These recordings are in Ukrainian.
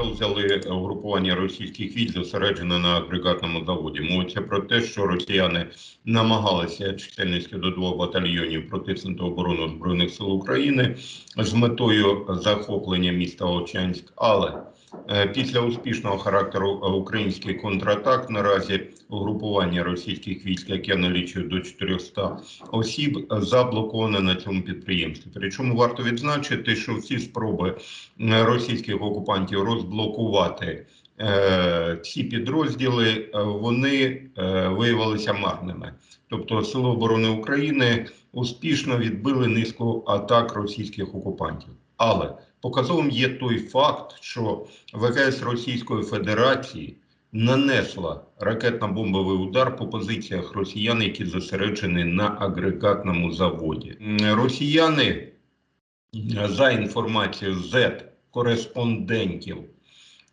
Обстріл взяли угрупування російських військ зосереджене на агрегатному заводі. Мовиться про те, що росіяни намагалися чисельністю до двох батальйонів протиснути оборону збройних сил України з метою захоплення міста Олчанськ. Але е, після успішного характеру українських контратак наразі угрупування російських військ, яке налічує до 400 осіб, заблоковане на цьому підприємстві. Причому варто відзначити, що всі спроби е, російських окупантів розблокувати е, ці підрозділи, е, вони е, виявилися марними. Тобто Сили оборони України успішно відбили низку атак російських окупантів. Але показовим є той факт, що ВКС Російської Федерації нанесла ракетно-бомбовий удар по позиціях росіян, які зосереджені на агрегатному заводі. Росіяни за інформацією Z кореспондентів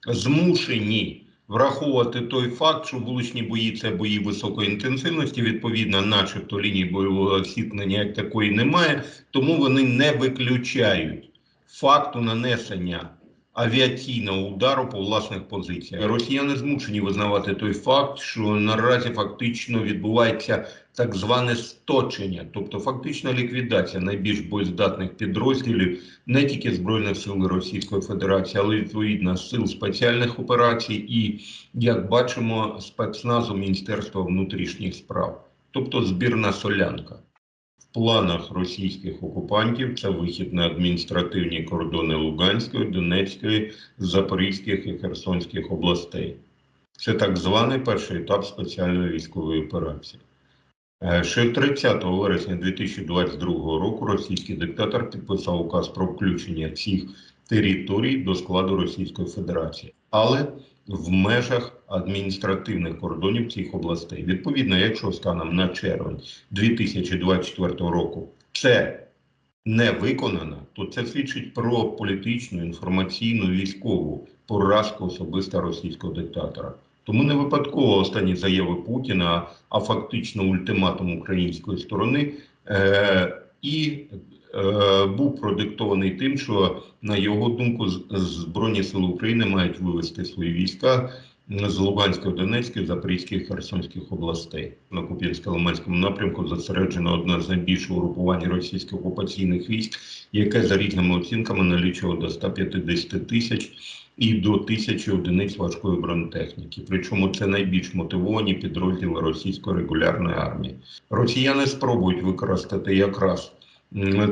змушені враховувати той факт, що вуличні бої це бої високої інтенсивності, відповідно, начебто лінії бойового зіткнення як такої немає, тому вони не виключають факту нанесення авіаційного удару по власних позиціях. Росіяни змушені визнавати той факт, що наразі фактично відбувається так зване сточення, тобто фактична ліквідація найбільш боєздатних підрозділів не тільки збройних сил Російської Федерації, але й відповідно сил спеціальних операцій і, як бачимо, спецназу Міністерства внутрішніх справ, тобто збірна солянка. В планах російських окупантів це вихід на адміністративні кордони Луганської, Донецької, Запорізьких і Херсонських областей. Це так званий перший етап спеціальної військової операції. Е, Ще 30 вересня 2022 року російський диктатор підписав указ про включення цих територій до складу Російської Федерації, але в межах адміністративних кордонів цих областей. Відповідно, якщо станом на червень 2024 року це не виконано, то це свідчить про політичну, інформаційну, військову поразку особисто російського диктатора. Тому не випадково останні заяви Путіна, а фактично ультиматум української сторони, е, і був продиктований тим, що на його думку збройні сили України мають вивести свої війська з Луганської, Донецької, Запорізької, Херсонських областей. На Куп'янсько-Лиманському напрямку зосереджено одне з найбільших угрупувань російських окупаційних військ, яке за різними оцінками налічувало до 150 тисяч і до тисячі одиниць важкої бронетехніки. Причому це найбільш мотивовані підрозділи російської регулярної армії. Росіяни спробують використати якраз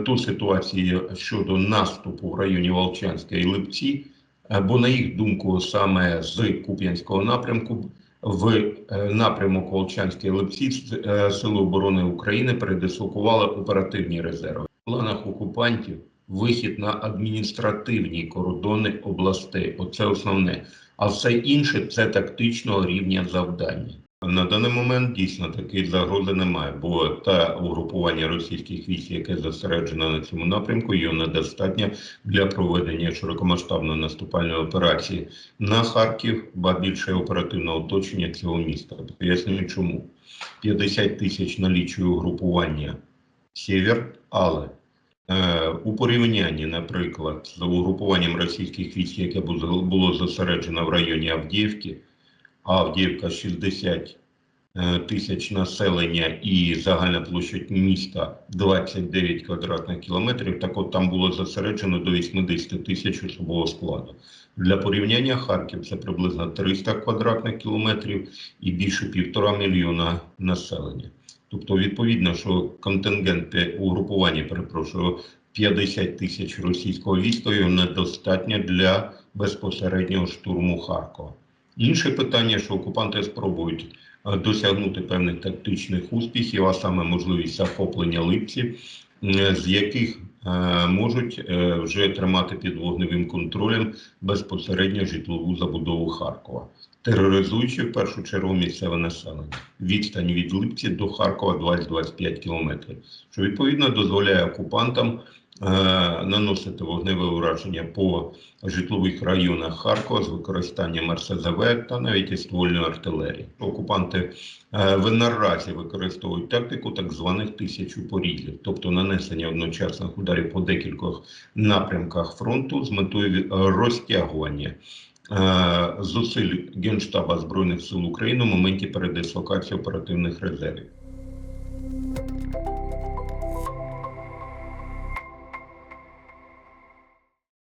ту ситуацію щодо наступу в районі Волчанська і Липці, е, бо на їх думку, саме з Куп'янського напрямку. В е, напрямок Волчанської Липці е, Сили оборони України передислокували оперативні резерви. В планах окупантів вихід на адміністративні кордони областей. Оце основне. А все інше це тактичного рівня завдання. На даний момент дійсно такої загрози немає, бо та угрупування російських військ, яке зосереджено на цьому напрямку, його недостатньо для проведення широкомасштабної наступальної операції на Харків, ба більше оперативного оточення цього міста. Пояснюю, чому 50 тисяч налічує угрупування Сєвєр, але Е, У порівнянні, наприклад, з угрупуванням російських військ, яке було зосереджено в районі Авдіївки, Авдіївка 60 е, тисяч населення і загальна площа міста 29 квадратних кілометрів, так от там було зосереджено до 80 тисяч особового складу. Для порівняння Харків це приблизно 300 квадратних кілометрів і більше півтора мільйона населення. Тобто, відповідно, що контингент угрупування, перепрошую, 50 тисяч російського війська його недостатньо для безпосереднього штурму Харкова. Інше питання, що окупанти спробують е, досягнути певних тактичних успіхів, а саме можливість захоплення липців, е, з яких е, можуть е, вже тримати під вогневим контролем безпосередньо житлову забудову Харкова тероризуючи в першу чергу місцеве населення. Відстань від Липці до Харкова 20-25 кілометрів, що відповідно дозволяє окупантам е, наносити вогневе ураження по житлових районах Харкова з використанням РСЗВ та навіть і ствольної артилерії. Окупанти е, в наразі використовують тактику так званих тисячу порізів, тобто нанесення одночасних ударів по декількох напрямках фронту з метою розтягування е, зусиль Генштаба Збройних сил України в моменті передислокації оперативних резервів.